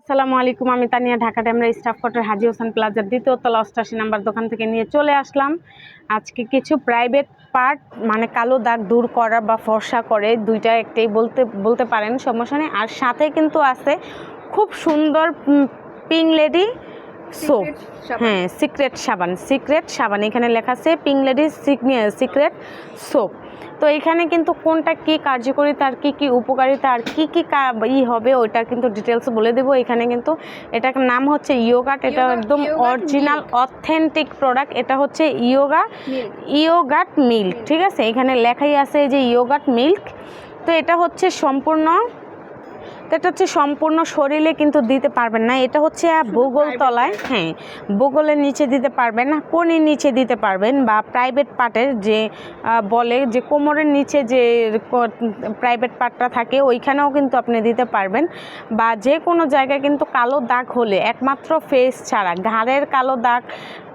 আসসালামু আলাইকুম, আমি তানিয়া, ঢাকা ড্যামরা স্টাফ কোয়ার্টার হাজি হোসেন প্লাজার দ্বিতীয় তলা অষ্টাশি নাম্বার দোকান থেকে নিয়ে চলে আসলাম। আজকে কিছু প্রাইভেট পার্ট মানে কালো দাগ দূর করা বা ফর্সা করে দুইটা একটাই বলতে বলতে পারেন, সমস্যা নেই। আর সাথে কিন্তু আছে খুব সুন্দর পিং লেডি সোপ হ্যাঁ সিক্রেট সাবান সিক্রেট সাবান এখানে লেখা আছে পিং লেডি সিক্রেট সোপ তো এখানে কিন্তু কোনটা কি কার্যকরিতা আর কি কি উপকারিতা আর কি কি ই হবে ওইটা কিন্তু ডিটেলস বলে দেবো। এখানে কিন্তু এটার নাম হচ্ছে ইয়োগাট এটা একদম অরিজিনাল অথেন্টিক প্রোডাক্ট এটা হচ্ছে ইয়োগা ইয়োগাট মিল্ক ঠিক আছে? এখানে লেখাই আছে এই যে ইয়োগাট মিল্ক তো এটা হচ্ছে সম্পূর্ণ তো এটা হচ্ছে সম্পূর্ণ শরীরে কিন্তু দিতে পারবেন না। এটা হচ্ছে বগল private তলায় হ্যাঁ বগলের নিচে দিতে পারবেন কোনির নিচে দিতে পারবেন বা প্রাইভেট পার্টের যে বলে যে কোমরের নিচে যে প্রাইভেট পার্টটা থাকে ওইখানেও কিন্তু আপনি দিতে পারবেন। বা যে কোনো জায়গায় কিন্তু কালো দাগ হলে একমাত্র ফেস ছাড়া ঘাড়ের কালো দাগ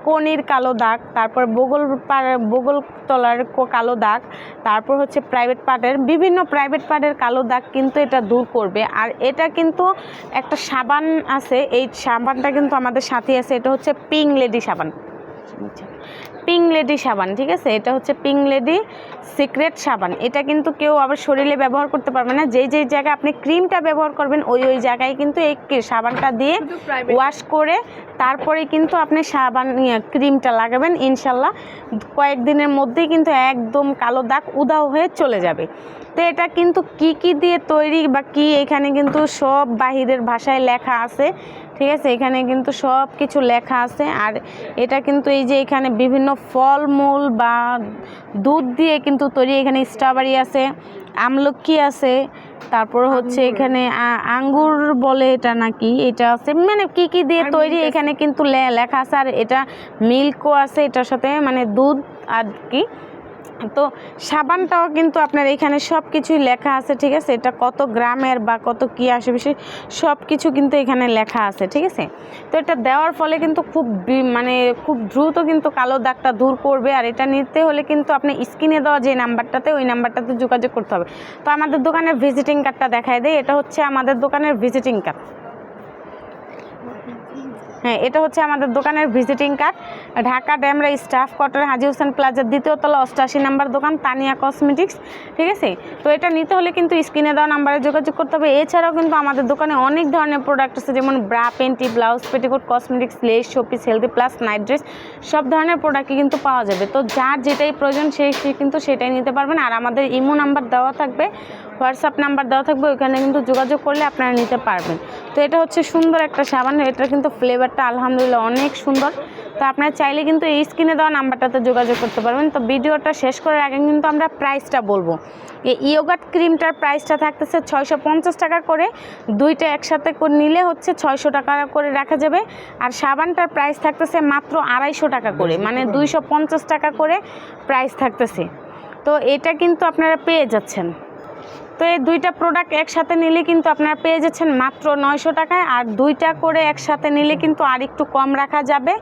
কনির কালো দাগ, তারপর বগল বগল তলার কালো দাগ, তারপর হচ্ছে প্রাইভেট পার্টের বিভিন্ন প্রাইভেট পার্টের কালো দাগ কিন্তু এটা দূর করবে। আর এটা কিন্তু একটা সাবান আছে, এই সাবানটা কিন্তু আমাদের সাথে আছে, এটা হচ্ছে পিং লেডি সাবান। পিং লেডি সাবান ঠিক আছে? এটা হচ্ছে পিং লেডি সিক্রেট সাবান। এটা কিন্তু কেউ আবার শরীরে ব্যবহার করতে পারবে না। যেই যেই জায়গায় আপনি ক্রিমটা ব্যবহার করবেন ওই ওই জায়গায় কিন্তু এই সাবানটা দিয়ে ওয়াশ করে তারপরে কিন্তু আপনি সাবান ক্রিমটা লাগাবেন ইনশাল্লাহ। কয়েকদিনের মধ্যেই কিন্তু একদম কালো দাগ উদাও হয়ে চলে যাবে। তো এটা কিন্তু কি কি দিয়ে তৈরি বা কি এখানে কিন্তু সব বাহিরের ভাষায় লেখা আছে। ঠিক আছে? এখানে কিন্তু সব কিছু লেখা আছে। আর এটা কিন্তু এই যে এখানে বিভিন্ন ফলমূল বা দুধ দিয়ে কিন্তু তৈরি এখানে স্ট্রবেরি আছে আমলকি আছে তারপর হচ্ছে এখানে আঙ্গুর বলে এটা নাকি? এটা আছে। মানে কি কি দিয়ে তৈরি এখানে কিন্তু লেখা আছে। আর এটা মিল্কও আছে এটার সাথে মানে দুধ আর কি। তো সাবানটাও কিন্তু আপনার এখানে সব কিছুই লেখা আছে, ঠিক আছে? এটা কত গ্রামের বা কত কী আসে বিষয় সব কিছু কিন্তু এখানে লেখা আছে, ঠিক আছে? তো এটা দেওয়ার ফলে কিন্তু খুব মানে খুব দ্রুত কিন্তু কালো দাগটা দূর করবে আর এটা নিতে হলে কিন্তু আপনি স্ক্রিনে দেওয়া যে নাম্বারটাতে, ওই নাম্বারটাতে যোগাযোগ করতে হবে। তো আমাদের দোকানের ভিজিটিং কার্ডটা দেখায় দেয় এটা হচ্ছে আমাদের দোকানের ভিজিটিং কার্ড হ্যাঁ এটা হচ্ছে আমাদের দোকানের visiting card Dhaka Demra staff quarter, Haji Hossain প্লাজার দ্বিতীয় তলা, অষ্টাশি নাম্বার দোকান, তানিয়া কসমেটিক্স, ঠিক আছে? তো এটা নিতে হলে কিন্তু স্ক্রিনে দেওয়া নাম্বারে যোগাযোগ করতে হবে। এছাড়াও কিন্তু আমাদের দোকানে অনেক ধরনের প্রোডাক্ট আছে, যেমন bra panty blouse petticoat cosmetics lace showpiece healthy plus night dress সব ধরনের প্রোডাক্টই কিন্তু পাওয়া যাবে। তো যার যেটাই প্রয়োজন সেই কিন্তু সেটাই নিতে পারবেন। আর আমাদের ইমো নাম্বার দেওয়া থাকবে, হোয়াটসঅ্যাপ নাম্বার দেওয়া থাকবে, ওইখানে কিন্তু যোগাযোগ করলে আপনারা নিতে পারবেন। তো এটা হচ্ছে সুন্দর একটা সাবান এটা কিন্তু ফ্লেভারটা আলহামদুলিল্লাহ অনেক সুন্দর। তো আপনারা চাইলে কিন্তু এই স্ক্রিনে দেওয়া নাম্বারটাতে যোগাযোগ করতে পারবেন। তো ভিডিওটা শেষ করার আগে কিন্তু আমরা প্রাইসটা বলব। এই ইয়োগাট ক্রিমটার প্রাইসটা থাকতেছে ছয়শো পঞ্চাশ টাকা করে। দুইটা একসাথে নিলে হচ্ছে ছয়শো টাকা করে রাখা যাবে। আর সাবানটার প্রাইস থাকতেছে মাত্র আড়াইশো টাকা করে। মানে দুইশো পঞ্চাশ টাকা করে প্রাইস থাকতেছে। তো এটা কিন্তু আপনারা পেয়ে যাচ্ছেন। তো এই দুইটা প্রোডাক্ট একসাথে নিলে কিন্তু আপনারা পেয়ে যাচ্ছেন মাত্র নয়শো টাকায়, আর দুইটা করে একসাথে নিলে কিন্তু আর একটু কম রাখা যাবে।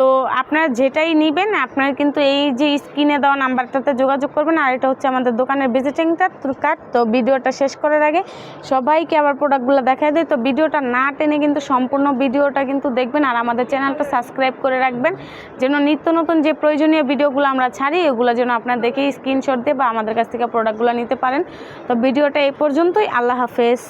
তো আপনারা যেটাই নেবেন, আপনারা কিন্তু এই যে স্ক্রিনে দেওয়া নাম্বারটাতে যোগাযোগ করবেন, আর এটা হচ্ছে আমাদের দোকানের ভিজিটিং কার্ড তো ভিডিওটা শেষ করার আগে সবাইকে আবার প্রোডাক্টগুলো দেখায় দেয় তো ভিডিওটা না টেনে কিন্তু সম্পূর্ণ ভিডিওটা কিন্তু দেখবেন, আর আমাদের চ্যানেলটা সাবস্ক্রাইব করে রাখবেন, যেন নিত্য নতুন যে প্রয়োজনীয় ভিডিওগুলো আমরা ছাড়ি, এগুলো যেন আপনারা দেখে স্ক্রিনশট দিয়ে বা আমাদের কাছ থেকে প্রোডাক্টগুলো নিতে পারেন। তো ভিডিওটা এই পর্যন্তই। আল্লাহ হাফেজ।